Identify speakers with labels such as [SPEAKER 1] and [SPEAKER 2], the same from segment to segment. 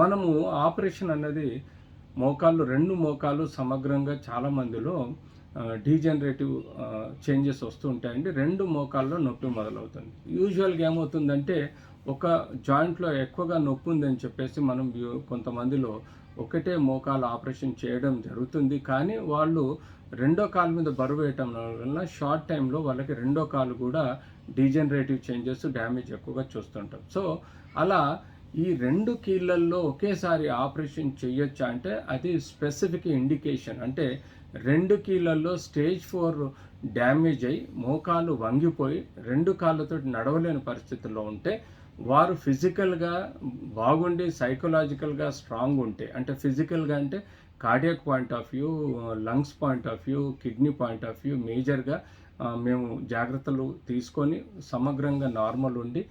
[SPEAKER 1] మనము ఆపరేషన్ అన్నది మోకాళ్ళు రెండు మోకాలు సమగ్రంగా చాలామందిలో డీజనరేటివ్ చేంజెస్ వస్తూ ఉంటాయండి. రెండు మోకాల్లో నొప్పి మొదలవుతుంది. యూజువల్గా ఏమవుతుందంటే ఒక జాయింట్లో ఎక్కువగా నొప్పి ఉందని చెప్పేసి మనం కొంతమందిలో ఒకటే మోకాలు ఆపరేషన్ చేయడం జరుగుతుంది. కానీ వాళ్ళు రెండో కాలు మీద బరువు వేయటం వల్ల షార్ట్ టైంలో వాళ్ళకి రెండో కాలు కూడా డీజనరేటివ్ చేంజెస్ డ్యామేజ్ ఎక్కువగా చూస్తుంటాం. సో అలా ఈ రెండు కీళ్ళల్లో ఒకేసారి ఆపరేషన్ చేయొచ్చా అంటే అది స్పెసిఫిక్ ఇండికేషన్. అంటే రెండు కీళ్ళల్లో స్టేజ్ ఫోర్ డ్యామేజ్ అయ్యి మోకాలు వంగిపోయి రెండు కాళ్ళతో నడవలేని పరిస్థితుల్లో ఉంటే వారు ఫిజికల్గా బాగుండి సైకలాజికల్గా స్ట్రాంగ్ ఉంటే అంటే ఫిజికల్గా అంటే cardiac point of view lungs point of view kidney point of view మేజర్గా మేము జాగ్రత్తలు తీసుకొని సమగ్రంగా నార్మల్ ఉండి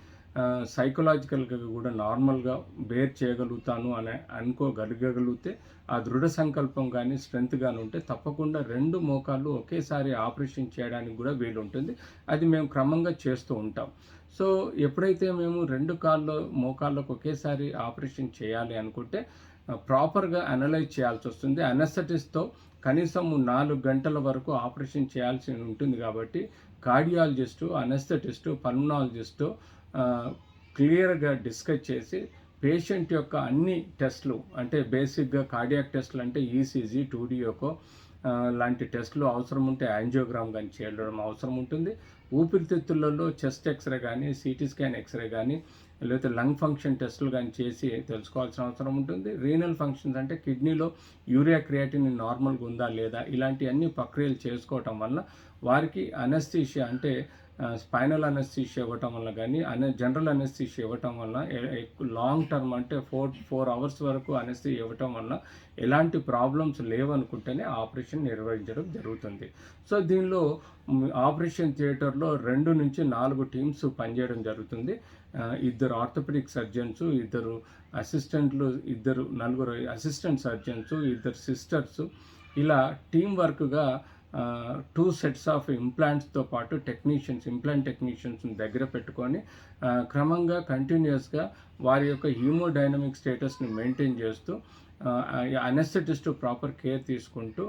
[SPEAKER 1] సైకలాజికల్గా కూడా నార్మల్గా బేర్ చేయగలుగుతాను అని అనుకోగలిగలిగితే ఆ దృఢ సంకల్పం కానీ స్ట్రెంత్ కానీ ఉంటే తప్పకుండా రెండు మోకాళ్ళు ఒకేసారి ఆపరేషన్ చేయడానికి కూడా వీలు ఉంటుంది అది మేము క్రమంగా చేస్తూ ఉంటాం. సో ఎప్పుడైతే మేము రెండు కాళ్ళు మోకాళ్ళకు ఒకేసారి ఆపరేషన్ చేయాలి అనుకుంటే ప్రాపర్గా అనలైజ్ చేయాల్సి వస్తుంది. అనస్థటిస్తో కనీసం నాలుగు గంటల వరకు ఆపరేషన్ చేయాల్సి ఉంటుంది కాబట్టి కార్డియాలజిస్టు అనెస్థెటిస్టు పల్మనాలజిస్టు క్లియర్గా డిస్కస్ చేసి పేషెంట్ యొక్క అన్ని టెస్ట్లు అంటే బేసిక్గా కార్డియాక్ టెస్ట్లు అంటే ఈసీజీ టూడియోకో లాంటి టెస్ట్లు అవసరం ఉంటే యాంజియోగ్రామ్ కానీ చేయడం అవసరం ఉంటుంది. ఊపిరితిత్తులలో చెస్ట్ ఎక్స్రే కానీ సిటీ స్కాన్ ఎక్స్రే కానీ లేకపోతే లంగ్ ఫంక్షన్ టెస్టులు కానీ చేసి తెలుసుకోవాల్సిన అవసరం ఉంటుంది. రీనల్ ఫంక్షన్స్ అంటే కిడ్నీలో యూరియా క్రియాటిన్ నార్మల్గా ఉందా లేదా ఇలాంటి అన్ని ప్రక్రియలు చేసుకోవటం వల్ల వారికి అనస్థీషియా అంటే స్పైనల్ అనస్థీషియా ఇవ్వటం వల్ల కానీ అనే జనరల్ అనస్థీషియా ఇవ్వటం వల్ల లాంగ్ టర్మ్ అంటే ఫోర్ ఫోర్ అవర్స్ వరకు అనేసి ఇవ్వటం వల్ల ఎలాంటి ప్రాబ్లమ్స్ లేవనుకుంటేనే ఆపరేషన్ నిర్వహించడం జరుగుతుంది. సో దీనిలో ఆపరేషన్ థియేటర్లో రెండు నుంచి నాలుగు టీమ్స్ పనిచేయడం జరుగుతుంది. ఇద్దరు ఆర్థోపెడిక్ సర్జన్స్ ఇద్దరు అసిస్టెంట్లు ఇద్దరు నలుగురు అసిస్టెంట్ సర్జన్స్ ఇద్దరు సిస్టర్స్ ఇలా టీం వర్క్గా టూ సెట్స్ ఆఫ్ ఇంప్లాంట్స్తో పాటు టెక్నీషియన్స్ ఇంప్లాంట్ టెక్నీషియన్స్ని దగ్గర పెట్టుకొని క్రమంగా కంటిన్యూస్గా వారి యొక్క హీమోడైనమిక్ స్టేటస్ని మెయింటైన్ చేస్తూ అనెస్థెటిస్ట్ ప్రాపర్ కేర్ తీసుకుంటూ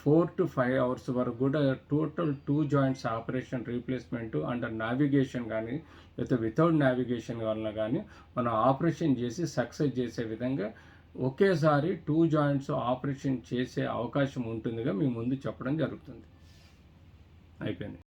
[SPEAKER 1] ఫోర్ టు ఫైవ్ అవర్స్ వరకు కూడా total two joints operation replacement under navigation కానీ లేకపోతే వితౌట్ నావిగేషన్ వలన కానీ మనం ఆపరేషన్ చేసి సక్సెస్ చేసే విధంగా ఒకేసారి టూ జాయింట్స్ ఆపరేషన్ చేసే అవకాశం ఉంటుందిగా మీ ముందు చెప్పడం జరుగుతుంది. అయిపోయింది.